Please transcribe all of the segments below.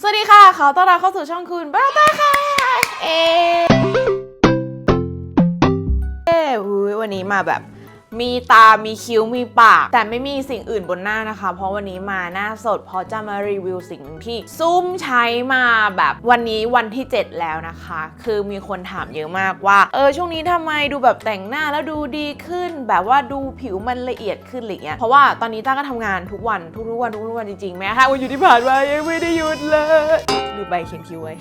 สวัสดีค่ะ ขอต้อนรับเข้าสู่ช่องคุณบ้าต้าค่ะ เอ๊วันนี้มาแบบ มีตา มีคิ้ว มีปาก แต่ไม่มีสิ่งอื่นบนหน้านะคะ เพราะวันนี้มาหน้าสด เพราะจะมารีวิวสิ่งที่ซุ่มใช้มาแบบวันนี้วันที่ 7 แล้วนะคะ คือมีคนถามเยอะมากว่า เออช่วงนี้ทำไมดูแบบแต่งหน้าแล้วดูดีขึ้น แบบว่าดูผิวมันละเอียดขึ้นอะไรเงี้ย เพราะว่าตอนนี้ต้าก็ทำงานทุกวันทุกๆวันทุกๆวันจริงๆแม้ถ้าวันอยู่ที่ผ่านมายังไม่ได้หยุดเลยดูใบเขียนคิ้วไว้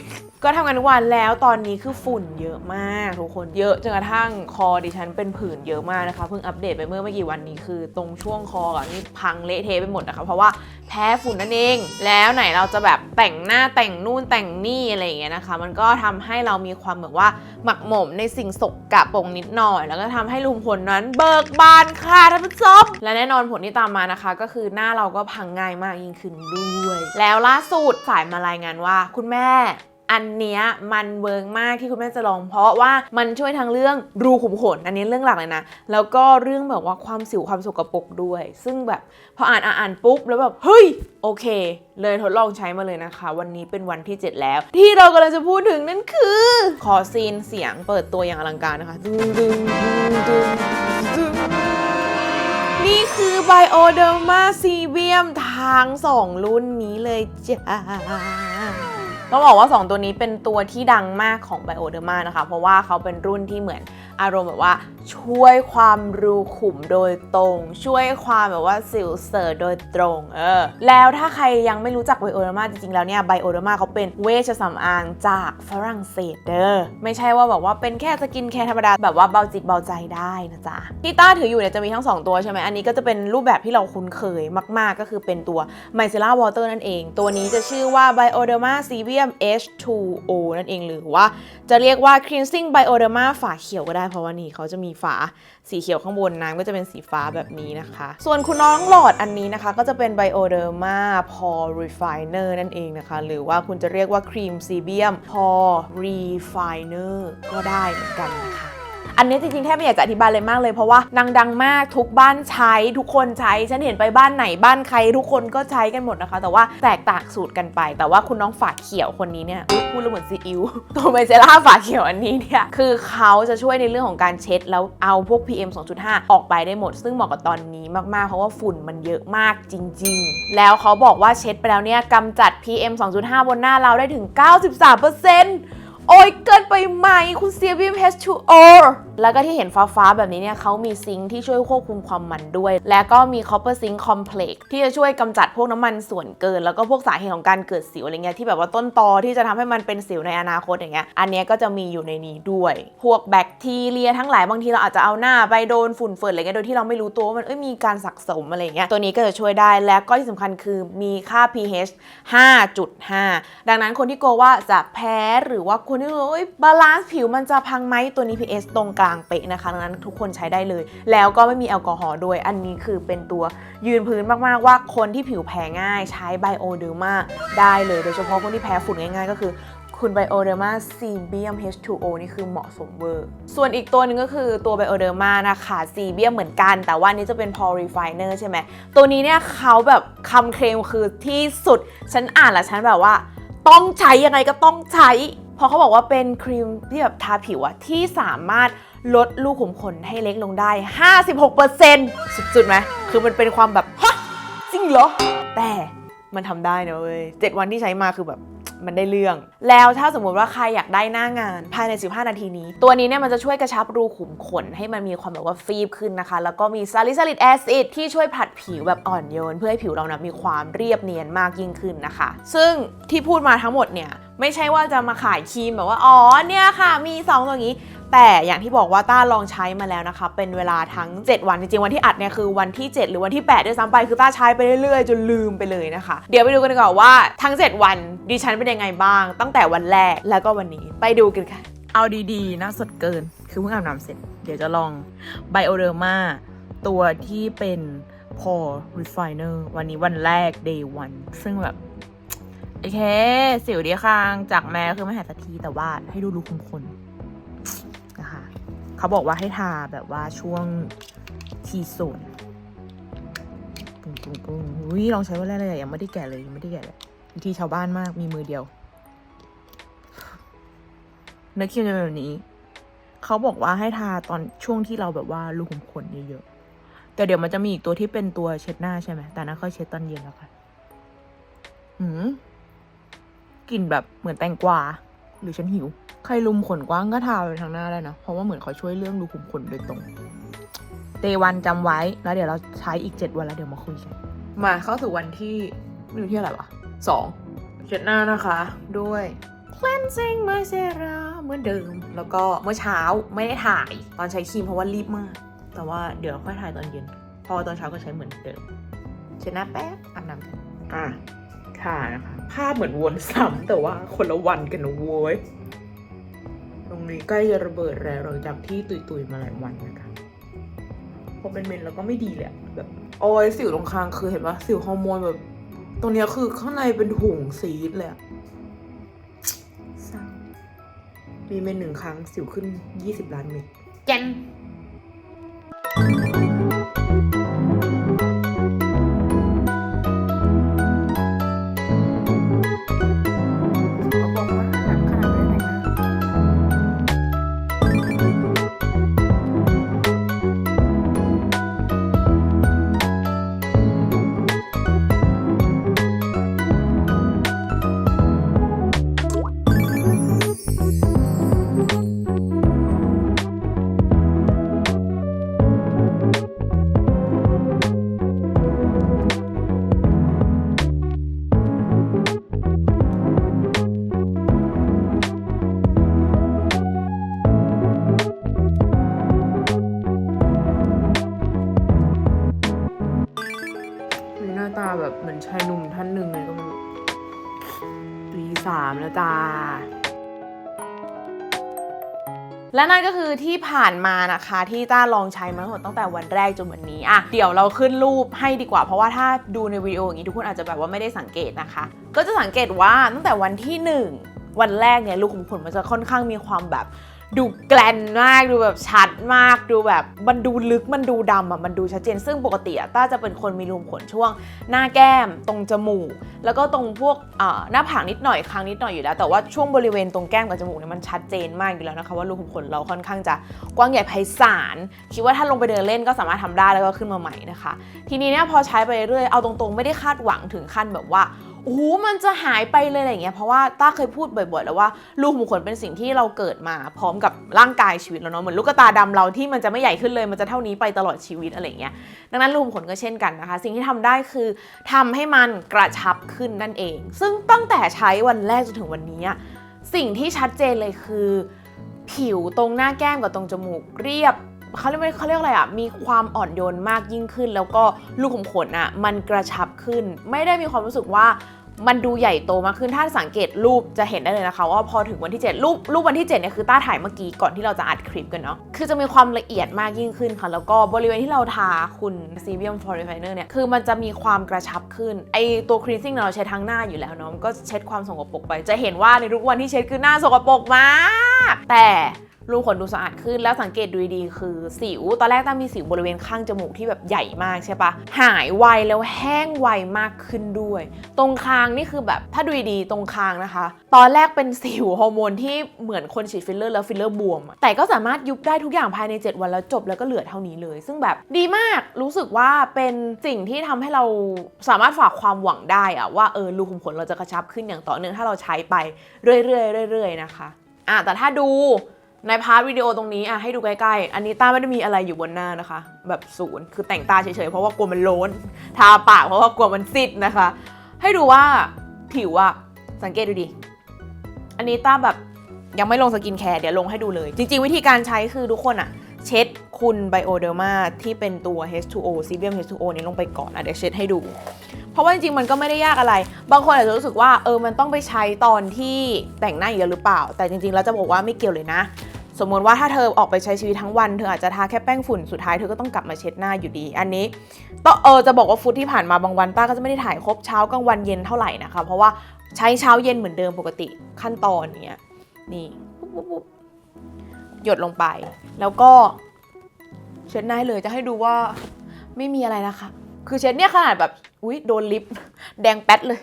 ก็ทำงานทุกวันแล้วตอนนี้คือฝุ่นเยอะมากทุกคนเยอะจนกระทั่งคอดิฉันเป็นผื่นเยอะมากนะคะเพิ่งอัปเดตไปเมื่อไม่กี่วันนี้คือ ตรงช่วงคออะนี่พังเละเทะไปหมดนะคะเพราะว่าแพ้ฝุ่นนั่นเอง แล้วไหนเราจะแบบแต่งหน้าแต่งนู่นแต่งนี่อะไรอย่างเงี้ยนะคะ มันก็ทำให้เรามีความเหมือนว่าหมักหมมในสิ่งสกกะปรกนิดหน่อย แล้วก็ทำให้ลุมผลนั้นเบิกบานค่ะท่านผู้ชมและแน่นอนผลที่ตามมานะคะ ก็คือหน้าเราก็พังง่ายมากยิ่งขึ้นด้วย แล้วล่าสุดฝ่ายมารายงานว่าคุณแม่ อันเนี้ยมันเวิร์กมากที่คุณแม่จะลอง เพราะว่ามันช่วยทั้งเรื่องรูขุมขนอันนี้เรื่องหลักเลยนะ แล้วก็เรื่องแบบว่าความสิวความสกปรกด้วย ซึ่งแบบพออ่านอ่านปุ๊บแล้วแบบเฮ้ยโอเค เลยทดลองใช้มาเลยนะคะ วันนี้เป็นวันที่ 7 แล้ว ที่เรากำลังจะพูดถึงนั่นคือ ขอซีนเสียงเปิดตัวอย่างอลังการนะคะดึงดึงดึงดึงดึงนี่คือ Bioderma s e v i u m ทาง2 รุ่นนี้เลยจ้า ต้องบอกว่า 2 ตัวนี้เป็นตัวที่ดังมากของ Bioderma นะคะ เพราะว่าเขาเป็นรุ่นที่เหมือนอารมณ์แบบว่า ช่วยความรูขุมโดยตรง ช่วยความแบบว่าสิวเสริร์โดยตรงเออแล้วถ้าใครยังไม่รู้จัก Bioderma จริงๆแล้วเนี่ย Bioderma เขาเป็นเวชสำอางจากฝรั่งเศสเด้อไม่ใช่ว่าแบบว่าเป็นแค่สกินแคร์ธรรมดาแบบว่าเบาจิตเบาใจได้นะจ๊ะที่ต้าถืออยู่เนี่ยจะมีทั้ง 2 ตัวใช่ไหมอันนี้ก็จะเป็นรูปแบบที่เราคุ้นเคยมาก ๆ ก็คือเป็นตัว Micellar Water นั่นเอง ตัวนี้จะชื่อว่า Bioderma Sevium H2O นั่นเองหรือว่าจะเรียกว่า Cleansing Bioderma ฝาเขียวก็ได้เพราะว่านี่เขาจะมีฝาสีเขียวข้างบนน้ำก็จะเป็นสีฟ้าแบบนี้นะคะ ส่วนคุณน้องหลอดอันนี้นะคะ ก็จะเป็น Bioderma Pore Refiner นั่นเองนะคะ หรือว่าคุณจะเรียกว่า Cream Sebium Pore Refiner ก็ได้เหมือนกันนะคะ อันนี้จริงๆแทบไม่อยากจะอธิบายเลยมากเลยเพราะว่านางดังมากทุกบ้านใช้ทุกคนใช้ฉันเห็นไปบ้านไหนบ้านใคร ทุกคนก็ใช้กันหมดนะคะ แต่ว่าแตกต่างสูตรกันไป แต่ว่าคุณน้องฝาเขียวคนนี้เนี่ยพูดแล้วเหมือนซีอิ๊วตัวไมเจล่าฝาเขียวอันนี้เนี่ยคือเขาจะช่วยในเรื่องของการเช็ด แล้วเอาพวก PM 2.5 ออกไปได้หมด ซึ่งเหมาะกับตอนนี้มากๆ เพราะว่าฝุ่นมันเยอะมากจริง ๆ แล้วเขาบอกว่าเช็ดไปแล้วเนี่ยกำจัด PM 2.5 บนหน้าเราได้ถึง 93% โอ้ยเกินไปไหมคุณเซียบิม H2O แล้วก็ที่เห็นฟ้าๆ แบบนี้เนี่ยเขามีซิงค์ที่ช่วยควบคุมความมันด้วย แล้วก็มี Copper Zinc Complex ที่จะช่วยกำจัดพวกน้ำมันส่วนเกิน แล้วก็พวกสาเหตุของการเกิดสิวอะไรเงี้ยที่แบบว่าต้นตอที่จะทำให้มันเป็นสิวในอนาคตอย่างเงี้ยอันนี้ก็จะมีอยู่ในนี้ด้วย พวกแบคทีเรียทั้งหลายบางทีเราอาจจะเอาหน้าไปโดนฝุ่นเฟิร์นอะไรเงี้ยโดยที่เราไม่รู้ตัวว่ามันเอ้ยมีการสะสมอะไรเงี้ยตัวนี้ก็จะช่วยได้และก็ที่สำคัญคือมีค่า pH 5.5 ดังนั้นคนที่กลัวว่าจะแพ้หรือว่าคนที่รู้ว่าบาลานซ์ผิวมันจะพังไหมตัวนี้ pH ตรงกลางเป๊ะนะคะดังนั้นทุกคนใช้ได้เลย แล้วก็ไม่มีแอลกอฮอล์ด้วย อันนี้คือเป็นตัวยืนพื้นมากๆว่าคนที่ผิวแพ้ง่ายใช้ไบโอเดอร์มาได้เลย โดยเฉพาะคนที่แพ้ฝุ่นง่ายๆ ก็คือคุณ Bioderma Sebium H2O นี่คือเหมาะสมเวอร์ ส่วนอีกตัวหนึ่งก็คือตัว Bioderma นะคะ Sebium เหมือนกัน แต่ว่านี้จะเป็น Pore Refiner ใช่ไหม ตัวนี้เนี่ยเขาแบบคำเคลมคือที่สุด ฉันอ่านแล้วฉันแบบว่า ต้องใช้ยังไงก็ต้องใช้ เพราะเขาบอกว่าเป็นครีมที่แบบทาผิวอะที่สามารถลดรูขุมขนให้เล็กลงได้ 56%สุดๆไหมคือมันเป็นความแบบฮะจริงเหรอ แต่มันทำได้นะเว้ยเจ็ดวันที่ใช้มาคือแบบ มันได้เรื่อง แล้วถ้าสมมุติว่าใครอยากได้หน้างานภายใน 15 นาทีนี้ ตัวนี้เนี่ยมันจะช่วยกระชับรูขุมขน ให้มันมีความแบบว่าฟีบขึ้นนะคะ แล้วก็มีซาลิซิลิกแอซิดที่ช่วยผัดผิวแบบอ่อนโยน เพื่อให้ผิวเรานะมีความเรียบเนียนมากยิ่งขึ้นนะคะ ซึ่งที่พูดมาทั้งหมดเนี่ยไม่ใช่ว่าจะมาขายครีมแบบว่า อ๋อเนี่ยค่ะ มี2ตัวนี้ แต่อย่างที่บอกว่าต้าลองใช้มาแล้วนะคะ เป็นเวลาทั้ง 7 วันจริงๆวันที่อัดเนี่ยคือวันที่ 7 หรือวันที่8ด้วยซ้ำไปคือต้าใช้ไปเรื่อยๆ จนลืมไปเลยนะคะ เดี๋ยวไปดูกันก่อนว่าทั้ง 7 วันดิฉันเป็นยังไงบ้าง ตั้งแต่วันแรกแล้วก็วันนี้ไปดูกันค่ะ เอาดีๆนะสดเกิน คือเพิ่งอาบน้ำเสร็จ เดี๋ยวจะลอง Bioderma ตัวที่เป็น Pore Refiner วันนี้วันแรก day 1 ซึ่งแบบโอเค สิวดีคางจากแม้คือไม่หายสักทีแต่ว่าให้ดูรูขุมขน เขาบอกว่าให้ทาแบบว่าช่วงทีโซนปุ้งปุ้งปุ้งอุ้ยลองใช้วันแรกเลยยังไม่ได้แกะเลยยังไม่ได้แกะเลยวิธีชาวบ้านมากมีมือเดียวเนื้อครีมจะเป็นแบบนี้ เขาบอกว่าให้ทาตอนช่วงที่เราแบบว่ารูขุมขนเยอะๆ แต่เดี๋ยวมันจะมีอีกตัวที่เป็นตัวเช็ดหน้าใช่ไหม แต่นั้นค่อยเช็ดตอนเย็นแล้วกันหืมกลิ่นแบบเหมือนแตงกวา หรือฉันหิว ใครลุมขนกว้างก็ทาไปทางหน้าได้นะ เพราะว่าเหมือนเขาช่วยเรื่องรูขุมขนโดยตรงเตวันจำไว้แล้วเดี๋ยวเราใช้อีกเจ็ดวันแล้วเดี๋ยวมาคุยกันมาเข้าสู่วันที่ไม่รู้ที่อะไรวะสองเช็ดหน้านะคะ ด้วย cleansing mascara เหมือนเดิม แล้วก็เมื่อเช้าไม่ได้ถ่ายตอนใช้ครีมเพราะว่ารีบมาก แต่ว่าเดี๋ยวค่อยถ่ายตอนเย็นเพอตอนเช้าก็ใช้เหมือนเดิมเช็ดหน้าแป๊บอาบน้ำกันอะถ่ายนะคะภาพเหมือนวนซ้ำแต่ว่าคนละวันกันนะเว้ยตรง นี้ใกล้จะระเบิดแล้วหลังจากที่ตุยๆมาหลายวันนะคะพอเป็นเมนแล้วก็ไม่ดีเลยอะแบบโอ้ยสิวตรงคางคือเห็นปะสิวฮอร์โมนแบบ ตรงเนี้ยคือข้างในเป็นถุงซีดเลยอะเศร้ามีเมนหนึ่งครั้งสิวขึ้น20ล้านเม็ดเจน และนั่นก็คือที่ผ่านมานะคะที่ต้าลองใช้มาทั้งหมดตั้งแต่วันแรกจนวันนี้อะเดี๋ยวเราขึ้นรูปให้ดีกว่า เพราะว่าถ้าดูในวิดีโออย่างนี้ทุกคนอาจจะแบบว่าไม่ได้สังเกตนะคะ ก็จะสังเกตว่าตั้งแต่วันที่ 1 วันแรกเนี่ยลูกขุมขนมันจะค่อนข้างมีความแบบ ดูแกลนมากดูแบบชัดมากดูแบบมันดูลึกมันดูดำอะมันดูชัดเจน ซึ่งปกติอะต้าจะเป็นคนมีรูขุมขนช่วง หน้าแก้มตรงจมูก แล้วก็ตรงพวกหน้าผากนิดหน่อยคางนิดหน่อยอยู่แล้ว แต่ว่าช่วงบริเวณตรงแก้มกับจมูกเนี่ยมันชัดเจนมากอยู่แล้วนะคะว่ารูขุมขนเราค่อนข้างจะกว้างใหญ่ไพศาลคิดว่าถ้าลงไปเดินเล่นก็สามารถทำได้แล้วก็ขึ้นมาใหม่นะคะ ทีนี้เนี่ยพอใช้ไปเรื่อยเอาตรงๆ ไม่ได้คาดหวังถึงขั้นแบบว่า โอ้โหมันจะหายไปเลยอะไรเงี้ยเพราะว่าต้าเคยพูดบ่อยๆแล้วว่ารูขุมขนเป็นสิ่งที่เราเกิดมาพร้อมกับร่างกายชีวิตเราเนาะเหมือนลูกตาดำเราที่มันจะไม่ใหญ่ขึ้นเลยมันจะเท่านี้ไปตลอดชีวิตอะไรเงี้ยดังนั้นรูขุมขนก็เช่นกันนะคะ สิ่งที่ทำได้คือทำให้มันกระชับขึ้นนั่นเอง ซึ่งตั้งแต่ใช้วันแรกจนถึงวันนี้สิ่งที่ชัดเจนเลยคือ ผิวตรงหน้าแก้มกับตรงจมูกเรียบเขาเรียกเขาเรียกอะไรอะ มีความอ่อนโยนมากยิ่งขึ้น แล้วก็ลูกขุมขนอะ มันกระชับขึ้น ไม่ได้มีความรู้สึกว่า มันดูใหญ่โตมากขึ้นถ้าสังเกตรูปจะเห็นได้เลยนะคะว่าพอถึงวันที่ 7 รูปรูปวันที่ 7เนี่ยคือต้าถ่ายเมื่อกี้ก่อนที่เราจะอัดคลิปกันเนาะคือจะมีความละเอียดมากยิ่งขึ้นค่ะ แล้วก็บริเวณที่เราทาคุณ c b u m f o r e f i n e r เนอร์เนี่ยคือมันจะมีความกระชับขึ้นไอตัว cleansing เราใช้ทั้งหน้าอยู่แล้วเนาะมันก็เช็ดความสกปรกไป จะเห็นว่าในทุกวันที่เช็ดคือหน้าสกปรกมากแต่ รูขนดูสะอาดขึ้นแล้วสังเกตดูดีคือสิว ตอนแรกตั้งมีสิวบริเวณข้างจมูกที่แบบใหญ่มากใช่ปะหายไวแล้วแห้งไวมากขึ้นด้วย ตรงคางนี่คือแบบถ้าดูดีตรงคางนะคะ ตอนแรกเป็นสิวฮอร์โมนที่เหมือนคนฉีดฟิลเลอร์แล้วฟิลเลอร์บวม แต่ก็สามารถยุบได้ทุกอย่างภายใน 7 วันแล้วจบแล้วก็เหลือเท่านี้เลย ซึ่งแบบดีมากรู้สึกว่าเป็นสิ่งที่ทำให้เราสามารถฝากความหวังได้อะว่าเออรูขุมขนเราจะกระชับขึ้นอย่างต่อเนื่องถ้าเราใช้ไปเรื่อยๆเรื่อยๆนะคะอะแต่ถ้าดู ในพาร์ทวิดีโอตรงนี้อะให้ดูใกล้ๆ อันนี้ต้าไม่ได้มีอะไรอยู่บนหน้านะคะ แบบศูนย์คือแต่งตาเฉยๆ เพราะว่ากลัวมันโล้น ทาปากเพราะว่ากลัวมันซิดนะคะ ให้ดูว่าผิวอะสังเกตดูดิ อันนี้ต้าแบบยังไม่ลงสกินแคร์เดี๋ยวลงให้ดูเลย จริง ๆ วิธีการใช้คือทุกคนอะเช็ดคุณไบโอเดอร์มาที่เป็นตัว H2O c b m H2O นี้ลงไปก่อนอะเดี๋ยวเช็ดให้ดู ราะว่าจริงๆมันก็ไม่ได้ยากอะไร บางคนอาจจะรู้สึกว่าเออมันต้องไปใช้ตอนที่แต่งหน้าอีกแล้วหรือเปล่า แต่จริงๆแล้วจะบอกว่าไม่เกี่ยวเลยนะ สมมติว่าถ้าเธอออกไปใช้ชีวิตทั้งวันเธออาจจะทาแค่แป้งฝุ่นสุดท้ายเธอก็ต้องกลับมาเช็ดหน้าอยู่ดี อันนี้ต้องเออจะบอกว่าฟุตที่ผ่านมาบางวันต้าก็จะไม่ได้ถ่ายครบเช้ากลางวันเย็นเท่าไหร่นะคะ เพราะว่าใช้เช้าเย็นเหมือนเดิมปกติขั้นตอนเนี้ยนี่ปุ๊บปุ๊บปุ๊บหยดลงไป แล้วก็เช็ดหน้าให้เลยจะให้ดูว่าไม่มีอะไรนะคะ คือเช็ดเนี่ยขนาดแบบอุ๊ยโดนลิปแดงแป๊ดเลย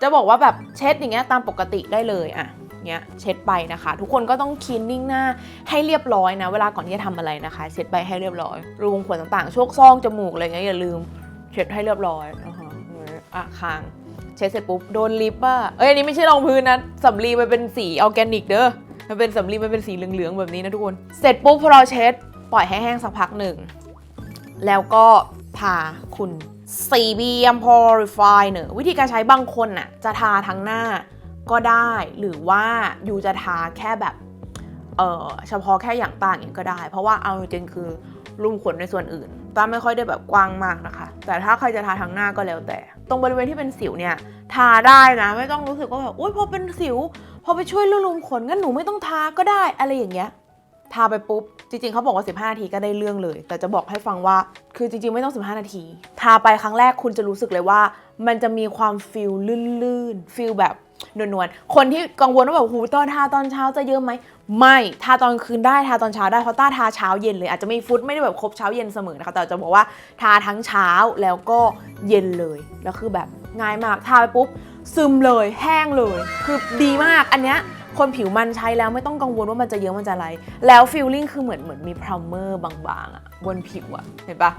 จะบอกว่าแบบเช็ดอย่างเงี้ยตามปกติได้เลยอะเงี้ยเช็ดไปนะคะ ทุกคนก็ต้องคีนนิ่งหน้าให้เรียบร้อยนะ เวลาก่อนที่จะทำอะไรนะคะ เช็ดไปให้เรียบร้อย รูขุมขนต่างๆ โชคซองจมูกอะไรเงี้ยอย่าลืมเช็ดให้เรียบร้อยนะคะอะคางเช็ดเสร็จปุ๊บโดนลิปอะเอ้ยอันนี้ไม่ใช่รองพื้นนะสำลีมันเป็นสีออร์แกนิกเด้อมันเป็นสำลีมันเป็นสีเหลืองๆแบบนี้นะทุกคน เสร็จปุ๊บพอเราเช็ดปล่อยให้แห้งสักพักหนึ่งแล้วก็ ทาคุณ CBM Purifier วิธีการใช้บางคนน่ะจะทาทั้งหน้าก็ได้ หรือว่าอยู่จะทาแค่แบบเออเฉพาะแค่อย่างต่างอย่างนี้ก็ได้ เพราะว่าเอาจริงๆคือรูมขนในส่วนอื่นต้าไม่ค่อยได้แบบกว้างมากนะคะ แต่ถ้าใครจะทาทั้งหน้าก็แล้วแต่ ตรงบริเวณที่เป็นสิวเนี่ยทาได้นะ ไม่ต้องรู้สึกว่าแบบอุ้ยพอเป็นสิว พอไปช่วยรูมขนงั้นหนูไม่ต้องทาก็ได้อะไรอย่างเงี้ย ทาไปปุ๊บ จริงๆเขาบอกว่า 15 นาทีก็ได้เรื่องเลย แต่จะบอกให้ฟังว่า คือจริงๆ ไม่ต้อง 15 นาที ทาไปครั้งแรกคุณจะรู้สึกเลยว่า มันจะมีความฟิลลื่นๆฟิลแบบนวลๆ คนที่กังวลว่าแบบหูตอนทาตอนเช้าจะเยอะไหม ไม่ ทาตอนคืนได้ ทาตอนเช้าได้ เพราะต้าทาเช้าเย็นเลย อาจจะไม่ฟุตไม่ได้แบบครบเช้าเย็นเสมอนะคะ แต่จะบอกว่าทาทั้งเช้าแล้วก็เย็นเลย แล้วคือแบบง่ายมาก ทาไปปุ๊บซึมเลย แห้งเลย คือดีมาก อันเนี้ย คนผิวมันใช้แล้วไม่ต้องกังวลว่ามันจะเยอะมันจะอะไร แล้วฟีลลิ่งคือเหมือนเหมือนมีพรามเมอร์บางๆอะบนผิวอะเห็นปะ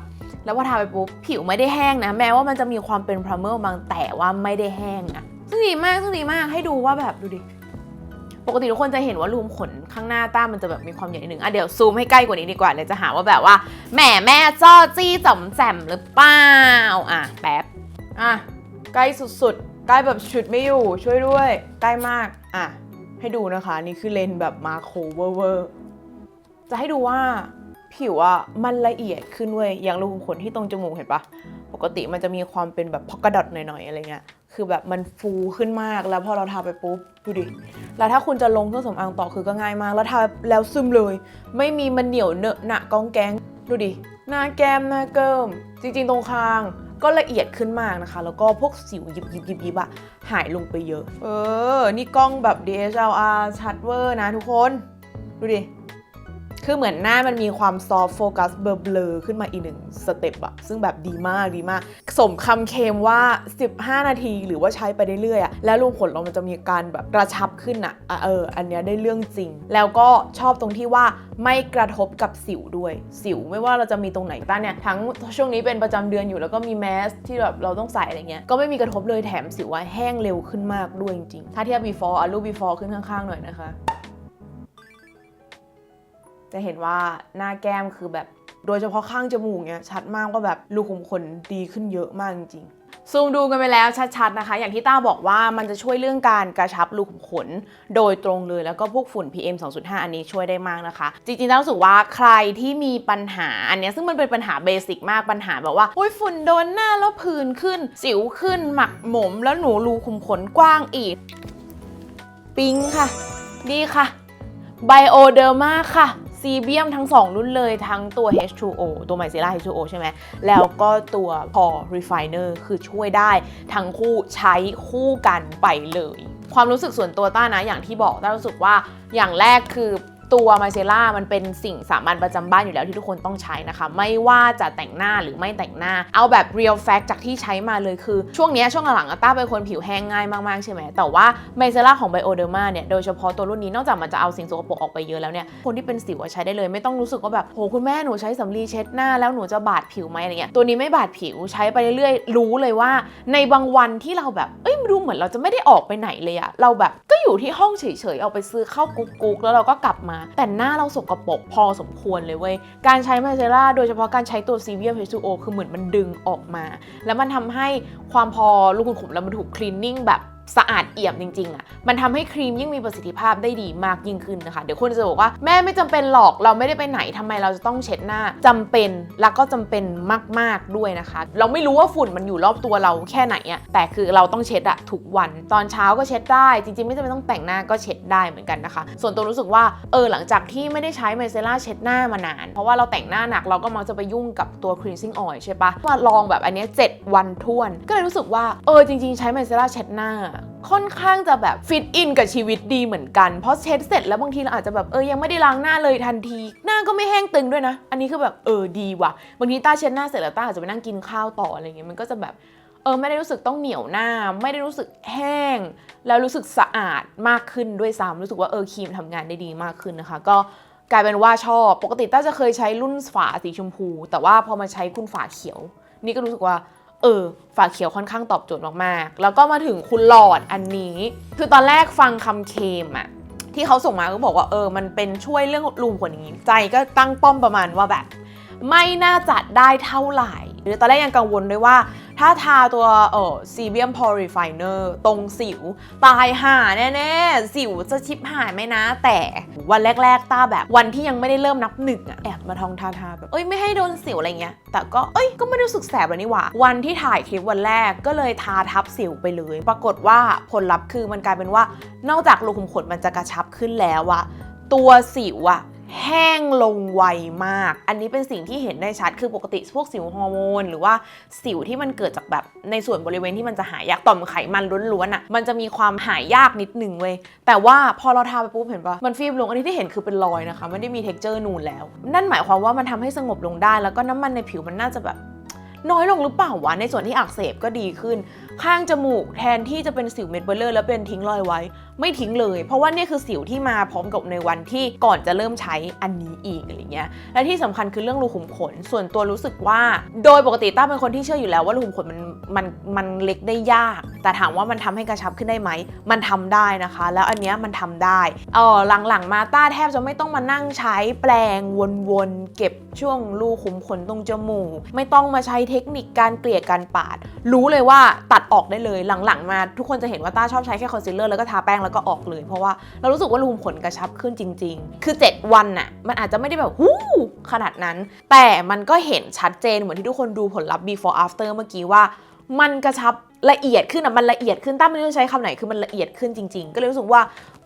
แล้วพอทาไปปุ๊บผิวไม่ได้แห้งนะ แม้ว่ามันจะมีความเป็นพรามเมอร์บางแต่ว่าไม่ได้แห้งอะซึ่งดีมากซึ่งดีมากให้ดูว่าแบบดูดิปกติทุกคนจะเห็นว่ารูมขนข้างหน้าต้ามันจะแบบมีความใหญ่นิดนึงอะเดี๋ยวซูมให้ใกล้กว่านี้ดีกว่าเดี๋ยวจะหาว่าแบบว่าแหมแม่จ้อจี้จอมแจมหรือเปล่าอะแป๊บอะใกล้สุดๆใกล้แบบชุดไม่อยู่ช่วยด้วยใกล้มากอะ ให้ดูนะคะ นี่คือเลนแบบมาโคเวอร์จะให้ดูว่าผิวอะมันละเอียดขึ้นเว้ยอย่างรูขุมขนที่ตรงจมูกเห็นปะปกติมันจะมีความเป็นแบบพอกกระดอหน่อยๆอะไรเงี้ยคือแบบมันฟูขึ้นมากแล้วพอเราทาไปปุ๊บดูดิแล้วถ้าคุณจะลงเครื่องสำอางต่อคือก็ง่ายมาก แล้วทาแล้วซึมเลย ไม่มีมันเหนียวเนอะหนะกองแกงดูดิหน้าแก้มหน้าเกิมจริงๆ ตรงคาง ก็ละเอียดขึ้นมากนะคะ แล้วก็พวกสิวยิบยิบยิบยิบอะหายลงไปเยอะ เออ นี่กล้องแบบ DSLR ชัดเวอร์นะทุกคน ดูดิ คือเหมือนหน้ามันมีความซอฟโฟกัสเบลอๆขึ้นมาอีกหนึ่งสเต็ปอะซึ่งแบบดีมากดีมาก สมคำเคมว่า 15 นาทีหรือว่าใช้ไปเรื่อยๆอะแล้วรูขุนเรามันจะมีการแบบกระชับขึ้นอะอะเออ อันเนี้ยได้เรื่องจริง แล้วก็ชอบตรงที่ว่าไม่กระทบกับสิวด้วย สิวไม่ว่าเราจะมีตรงไหนบ้างเนี่ย ทั้งช่วงนี้เป็นประจำเดือนอยู่แล้วก็มีแมสที่แบบเราต้องใส่อะไรเงี้ย ก็ไม่มีกระทบเลยแถมสิวว่าแห้งเร็วขึ้นมากด้วยจริงๆ ถ้าเทียบ before อะรูป before ขึ้นข้างๆหน่อยนะคะ จะเห็นว่าหน้าแก้มคือแบบโดยเฉพาะข้างจมูกเนี่ยชัดมากว่าแบบรูขุมขนดีขึ้นเยอะมากจริงๆซูมดูกันไปแล้วชัดๆนะคะ อย่างที่ต้าบอกว่ามันจะช่วยเรื่องการกระชับรูขุมขน โดยตรงเลยแล้วก็พวกฝุ่น PM 2.5 อันนี้ช่วยได้มากนะคะ จริงๆต้ารู้สึกว่าใครที่มีปัญหาอันนี้ซึ่งมันเป็นปัญหาเบสิกมากปัญหาแบบว่าโอ้ยฝุ่นโดนหน้าแล้วผื่นขึ้น สิวขึ้น หมักหมม แล้วหนูรูขุมขนกว้างอีก ปิงค่ะ ดีค่ะไบโอเดอร์มาค่ะ ซีเบียมทั้ง 2 รุ่นเลยทั้งตัว H2O ตัวไมเซล่า H2O ใช่ไหม แล้วก็ตัว Pore Refiner คือช่วยได้ทั้งคู่ใช้คู่กันไปเลย ความรู้สึกส่วนตัวต้านะอย่างที่บอกต้ารู้สึกว่าอย่างแรกคือ ตัวไมเซล่ามันเป็นสิ่งสามัญประจำบ้านอยู่แล้วที่ทุกคนต้องใช้นะคะ ไม่ว่าจะแต่งหน้าหรือไม่แต่งหน้า เอาแบบ real fact จากที่ใช้มาเลยคือ ช่วงนี้ช่วงหลังๆอะต้าเป็นคนผิวแห้งง่ายมากๆใช่ไหมแต่ว่าไมเซล่าของ Bioderma เนี่ยโดยเฉพาะตัวรุ่นนี้นอกจากมันจะเอาสิ่งสกปรกออกไปเยอะแล้วเนี่ยคนที่เป็นสิวใช้ได้เลยไม่ต้องรู้สึกว่าแบบโหคุณแม่หนูใช้สำลีเช็ดหน้าแล้วหนูจะบาดผิวไหมอะไรเงี้ยตัวนี้ไม่บาดผิวใช้ไปเรื่อยๆรู้เลยว่า ในบางวันที่เราแบบเอ้ยดูเหมือนเราจะไม่ได้ออกไปไหนเลยอะเราแบบก็อยู่ที่ห้องเฉยๆเอาไปซื้อข้าวกุ๊กกุ๊กแล้วเราก็กลับมาแต่หน้าเราสกปรกพอสมควรเลยเว้ย การใช้มาเซล่าโดยเฉพาะการใช้ตัวซีเวียม H2O คือเหมือนมันดึงออกมา แล้วมันทำให้ความพอลูกขุมขนเรามันถูกคลีนนิ่งแบบ สะอาดเอี่ยมจริงๆอะ่ะ มันทำให้ครีมยิ่งมีประสิทธิภาพได้ดีมากยิ่งขึ้นนะคะ เดี๋ยวคนจะบอกว่าแม่ไม่จำเป็นหรอก เราไม่ได้ไปไหนทำไมเราจะต้องเช็ดหน้าจำเป็น แล้วก็จำเป็นมากๆด้วยนะคะ เราไม่รู้ว่าฝุ่นมันอยู่รอบตัวเราแค่ไหนอะแต่คือเราต้องเช็ดอะทุกวัน ตอนเช้าก็เช็ดได้ จริงๆ ไม่จำเป็นต้องแต่งหน้าก็เช็ดได้เหมือนกันนะคะ ส่วนตัวรู้สึกว่าเออหลังจากที่ไม่ได้ใช้ไมเซล่าเช็ดหน้ามานาน เพราะว่าเราแต่งหน้าหนักเราก็มักจะไปยุ่งกับตัว cleansing oil ใช่ปะมาลองแบบอันนี้7วันท้วน ก็เลยรู้สึกว่าเออจริง ๆ ใช้ไมเซล่าเช็ดหน้า ค่อนข้างจะแบบฟิตอินกับชีวิตดีเหมือนกัน เพราะเช็ดเสร็จแล้วบางทีเราอาจจะแบบเออยังไม่ได้ล้างหน้าเลยทันที หน้าก็ไม่แห้งตึงด้วยนะ อันนี้คือแบบเออดีว่ะ บางทีต้าเช็ดหน้าเสร็จแล้วต้าอาจจะไปนั่งกินข้าวต่ออะไรเงี้ยมันก็จะแบบเออไม่ได้รู้สึกต้องเหนียวหน้า ไม่ได้รู้สึกแห้ง แล้วรู้สึกสะอาดมากขึ้นด้วยซ้ำรู้สึกว่าเออครีมทำงานได้ดีมากขึ้นนะคะ ก็กลายเป็นว่าชอบปกติต้าจะเคยใช้รุ่นฝาสีชมพู แต่ว่าพอมาใช้คุณฝาเขียว นี่ก็รู้สึกว่า เออฝาเขียวค่อนข้างตอบโจทย์มากๆ แล้วก็มาถึงคุณหลอดอันนี้ คือตอนแรกฟังคำเคมอะที่เขาส่งมาก็บอกว่าเออ มันเป็นช่วยเรื่องรูมขนอย่างนี้ ใจก็ตั้งป้อมประมาณว่าแบบ ไม่น่าจะได้เท่าไหร่ หรือตอนแรกยังกังวลด้วยว่า ถ้าทาตัวเออซีเบียมพอริไฟเนอร์ตรงสิว ตายห่าแน่ๆ สิวจะชิบหายไหมนะ แต่วันแรก ๆ ต้าแบบวันที่ยังไม่ได้เริ่มนับหนึ่งอะแอบมาทองทาทาแบบเอ้ยไม่ให้โดนสิวอะไรเงี้ย แต่ก็เอ้ยก็ไม่รู้สึกแสบเลยนี่หว่า วันที่ถ่ายคลิปวันแรกก็เลยทาทับสิวไปเลย ปรากฏว่าผลลัพธ์คือมันกลายเป็นว่า นอกจากรูขุมขนมันจะกระชับขึ้นแล้วอะตัวสิวอะ แห้งลงไวมาก อันนี้เป็นสิ่งที่เห็นได้ชัด คือปกติพวกสิวฮอร์โมนหรือว่าสิวที่มันเกิดจากแบบในส่วนบริเวณที่มันจะหายากต่อมไขมันล้วนๆอะ มันจะมีความหายากนิดหนึ่งเว้ย แต่ว่าพอเราทาไปปุ๊บเห็นปะมันฟีบลง อันนี้ที่เห็นคือเป็นรอยนะคะ ไม่ได้มีเท็กเจอร์นูนแล้ว นั่นหมายความว่ามันทำให้สงบลงได้ แล้วก็น้ำมันในผิวมันน่าจะแบบน้อยลงหรือเปล่าวะ ในส่วนที่อักเสบก็ดีขึ้นข้างจมูกแทนที่จะเป็นสิวเม็ดเบลเลอร์แล้วเป็นทิ้งรอยไว้ ไม่ทิ้งเลย เพราะว่านี่คือสิวที่มาพร้อมกับในวันที่ก่อนจะเริ่มใช้อันนี้อีกอะไรเงี้ยและที่สำคัญคือเรื่องรูขุมขน ส่วนตัวรู้สึกว่า โดยปกติต้าเป็นคนที่เชื่ออยู่แล้วว่ารูขุมขนมันมันมันเล็กได้ยาก แต่ถามว่ามันทำให้กระชับขึ้นได้ไหมมันทำได้นะคะ แล้วอันเนี้ยมันทำได้เออหลังๆมาต้าแทบจะไม่ต้องมานั่งใช้แปรงวนๆเก็บช่วงรูขุมขนตรงจมูก ไม่ต้องมาใช้เทคนิคการเกลี่ยการปาด รู้เลยว่าตัดออกได้เลยหลังๆมาทุกคนจะเห็นว่าต้าชอบใช้แค่คอนซีลเลอร์แล้วก็ทาแป้งแล้วก็ออกเลย เพราะว่าเรารู้สึกว่ารูขุมขนกระชับขึ้นจริง ๆ คือ 7 วันน่ะมันอาจจะไม่ได้แบบหู้ขนาดนั้น แต่มันก็เห็นชัดเจนเหมือนที่ทุกคนดูผลลัพธ์ before after เมื่อกี้ว่า มันกระชับละเอียดขึ้นอะมันละเอียดขึ้นต้าไม่รู้ใช้คำไหนคือมันละเอียดขึ้นจริง ๆ ก็เลยรู้สึกว่า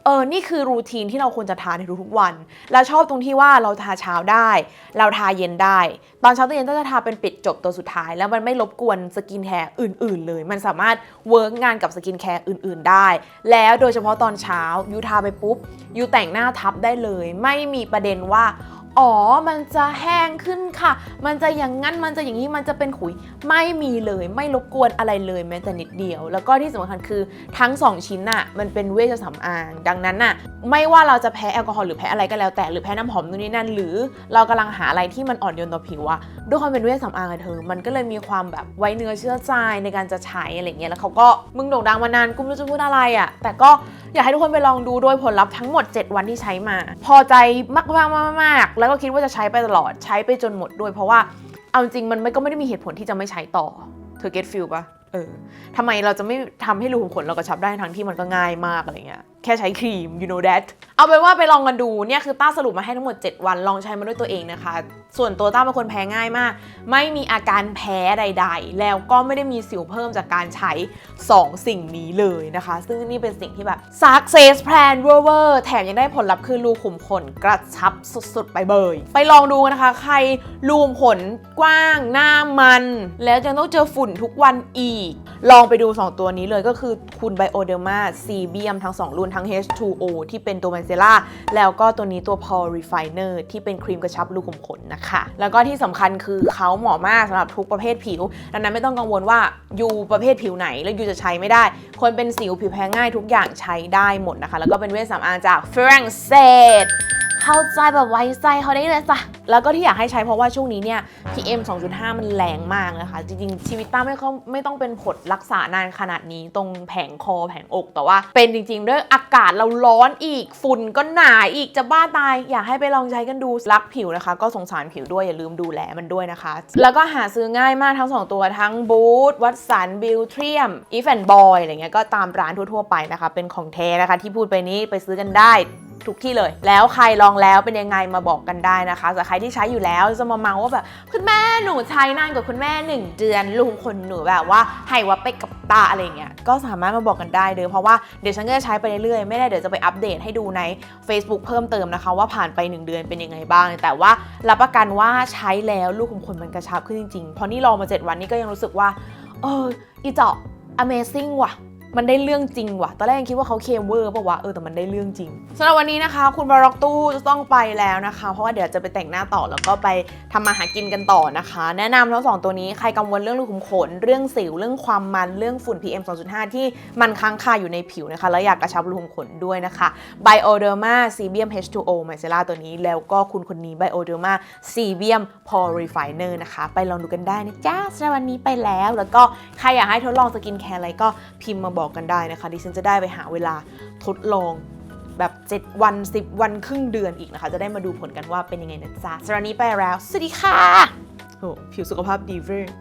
เออ นี่คือรูทีนที่เราควรจะทานในทุกๆวัน แล้วชอบตรงที่ว่าเราทาเช้าได้ เราทาเย็นได้ ตอนเช้าตอนเย็นก็จะทาเป็นปิดจบตัวสุดท้าย แล้วมันไม่รบกวนสกินแคร์อื่น ๆ เลย มันสามารถเวิร์กงานกับสกินแคร์อื่น ๆ ได้ แล้วโดยเฉพาะตอนเช้ายูทาไปปุ๊บยูแต่งหน้าทับได้เลย ไม่มีประเด็นว่า อ๋อ มันจะแห้งขึ้นค่ะ มันจะอย่างงั้น มันจะอย่างนี้ มันจะเป็นขุย ไม่มีเลย ไม่รบกวนอะไรเลยแม้แต่นิดเดียว แล้วก็ที่สำคัญคือทั้ง 2 ชิ้นน่ะ มันเป็นเวชสำอาง ดังนั้นน่ะ ไม่ว่าเราจะแพ้แอลกอฮอล์หรือแพ้อะไรก็แล้วแต่ หรือแพ้น้ำหอมนู่นนี่นั่น หรือเรากำลังหาอะไรที่มันอ่อนโยนต่อผิวอะด้วยความเป็นเวชสำอางอะเธอ มันก็เลยมีความแบบไว้เนื้อเชื่อใจในการจะใช้อะไรเงี้ย แล้วเขาก็มึงโด่งดังมานานกูไม่รู้จะพูดอะไรอะแต่ก็อยากให้ทุกคนไปลองดูโดยผลลัพธ์ทั้งหมด 7 วันที่ใช้มา พอใจมากๆๆๆแล้วก็คิดว่าจะใช้ไปตลอดใช้ไปจนหมดด้วย เพราะว่าเอาจริงมันก็ไม่ได้มีเหตุผลที่จะไม่ใช้ต่อเธอ get feel ปะ เออทำไมเราจะไม่ทำให้รูขุมขนเรากระชับได้ทั้งที่มันก็ง่ายมากอะไรเงี้ยแค่ใช้ครีม you know that เอาเป็นว่าไปลองกันดูเนี่ยคือต้าสรุปมาให้ทั้งหมด 7 วันลองใช้มาด้วยตัวเองนะคะ ส่วนตัวต้าเป็นคนแพ้ง่ายมาก ไม่มีอาการแพ้ใด ๆ แล้วก็ไม่ได้มีสิวเพิ่มจากการใช้ 2 สิ่งนี้เลยนะคะ ซึ่งนี่เป็นสิ่งที่แบบ success plan เวอร์แถมยังได้ผลลัพธ์คือรูขุมขนกระชับสุดๆ ไปเบย ไปลองดูนะคะ ใครรูขุมขนกว้างหน้ามัน แล้วยังต้องเจอฝุ่นทุกวันอีกลองไปดู 2 ตัวนี้เลยก็คือคุณ Bioderma CBM ทั้ง 2 รุ่นทั้ง H2O ที่เป็นตัว m ม c เซล่าแล้วก็ตัวนี้ตัว Pore Refiner ที่เป็นครีมกระชับรูขุมขนนะคะ แล้วก็ที่สำคัญคือเขาเหมาะมากสำหรับทุกประเภทผิว ดังนั้นไม่ต้องกังวลว่ายูประเภทผิวไหนแล้วยูจะใช้ไม่ได้ คนเป็นสิวผิวแพ้ง่ายทุกอย่างใช้ได้หมดนะคะ แล้วก็เป็นเวชสำอางจากฝรั่งเศส เข้าใจแบบไว้ใจเขาได้เลยจ้ะแล้วก็ที่อยากให้ใช้เพราะว่าช่วงนี้เนี่ย PM 2.5 มันแรงมากนะคะ จริงๆชีวิตต้าไม่ค่อยไม่ต้องเป็นผดรักษานานขนาดนี้ ตรงแผงคอแผงอกแต่ว่า เป็นจริงๆด้วยอากาศเราร้อนอีกฝุ่นก็หนาอีกจะบ้าตาย อยากให้ไปลองใช้กันดูรักผิวนะคะ ก็สงสารผิวด้วยอย่าลืมดูแลมันด้วยนะคะ แล้วก็หาซื้อง่ายมากทั้ง 2 ตัวทั้งบูธวัตสันบิลเทียมอีฟแอนบอยอะไรเงี้ยก็ตามร้านทั่วๆไปนะคะ เป็นของแท้นะคะ ที่พูดไปนี้ไปซื้อกันได้ ทุกที่เลย แล้วใครลองแล้วเป็นยังไงมาบอกกันได้นะคะแต่ใครที่ใช้อยู่แล้วจะมาเมาว่าแบบคุณแม่หนูใช้นานกว่าคุณแม่ 1 เดือนลุงคนหนูแบบว่าให้ว่าไปกับตาอะไรเงี้ยก็สามารถมาบอกกันได้เลยเพราะว่าเดี๋ยวฉันก็จะใช้ไปเรื่อยๆไม่ได้เดี๋ยวจะไปอัปเดตให้ดูใน Facebook เพิ่มเติมนะคะ ว่าผ่านไป 1 เดือนเป็นยังไงบ้าง แต่ว่ารับประกันว่าใช้แล้วลูกของคนมันกระชับขึ้นจริงๆเพราะนี่ลองมา 7 วันนี้ก็ยังรู้สึกว่าเอออีเจาะ amazing ว่ะ มันได้เรื่องจริงว่ะ ตอนแรกยังคิดว่าเขาเคมเวอร์ป่าวะ เออแต่มันได้เรื่องจริงสำหรับวันนี้นะคะ คุณบาร็อกตู้จะต้องไปแล้วนะคะ เพราะว่าเดี๋ยวจะไปแต่งหน้าต่อแล้วก็ไปทำมาหากินกันต่อนะคะ แนะนำทั้งสองตัวนี้ใครกังวลเรื่องรูขุมขน เรื่องสิว เรื่องความมันเรื่องฝุ่น PM 2.5 ที่มันค้างคาอยู่ในผิวนะคะ แล้วอยากกระชับรูขุมขนด้วยนะคะ Bioderma Sebium H2O Micellar ตัวนี้ แล้วก็คุณคนนี้ Bioderma Sebium Pore Refiner นะคะ ไปลองดูกันได้นะจ๊ะสำหรับวันนี้ไปแล้ว แล้วก็ใครอยากให้ทดลองสกินแคร์อะไรก็พิมพ์มาบอกกันได้นะคะ ดิฉันจะได้ไปหาเวลาทดลองแบบ 7 วัน 10 วันครึ่งเดือนอีกนะคะ จะได้มาดูผลกันว่าเป็นยังไงนะจ๊ะสำหรับนนี้ไปแล้ว สวัสดีค่ะโอ้ผิวสุขภาพดีเวอร์